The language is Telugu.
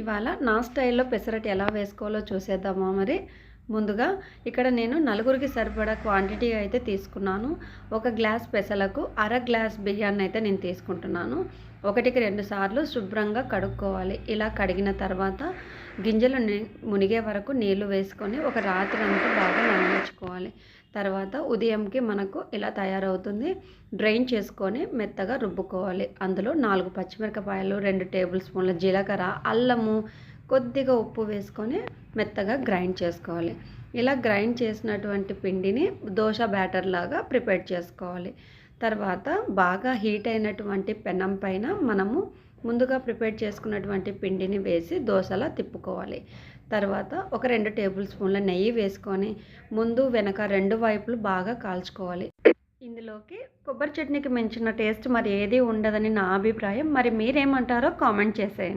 ఇవాళ నా స్టైల్లో పెసరట్ ఎలా వేసుకోవాలో చూసేద్దామా మరి. ముందుగా ఇక్కడ నేను నలుగురికి సరిపడా క్వాంటిటీ అయితే తీసుకున్నాను. ఒక గ్లాస్ పెసలకు అర గ్లాస్ బియ్యాన్ని అయితే నేను తీసుకుంటున్నాను. ఒకటికి రెండు సార్లు శుభ్రంగా కడుక్కోవాలి. ఇలా కడిగిన తర్వాత గింజలు మునిగే వరకు నీళ్ళు వేసుకొని ఒక రాత్రి అంతా బాగా నానబెట్టుకోవాలి. తర్వాత ఉదయంకి మనకు ఇలా తయారవుతుంది. డ్రైన్ చేసుకొని మెత్తగా రుబ్బుకోవాలి. అందులో నాలుగు పచ్చిమిరపకాయలు రెండు టేబుల్ స్పూన్ల జీలకర్ర అల్లము కొద్దిగా ఉప్పు వేసుకొని మెత్తగా గ్రైండ్ చేసుకోవాలి. ఇలా గ్రైండ్ చేసినటువంటి పిండిని దోశ బ్యాటర్ లాగా ప్రిపేర్ చేసుకోవాలి. తర్వాత బాగా హీట్ అయినటువంటి పెనం పైన మనము ముందుగా ప్రిపేర్ చేసుకున్నటువంటి పిండిని వేసి దోశలా తిప్పుకోవాలి. తర్వాత ఒక రెండు టేబుల్ స్పూన్ల నెయ్యి వేసుకొని ముందు వెనక రెండు వైపులు బాగా కాల్చుకోవాలి. ఇందులోకి కొబ్బరి చట్నీకి మించిన టేస్ట్ మరి ఏది ఉండదని నా అభిప్రాయం. మరి మీరేమంటారో కామెంట్ చేసేయండి.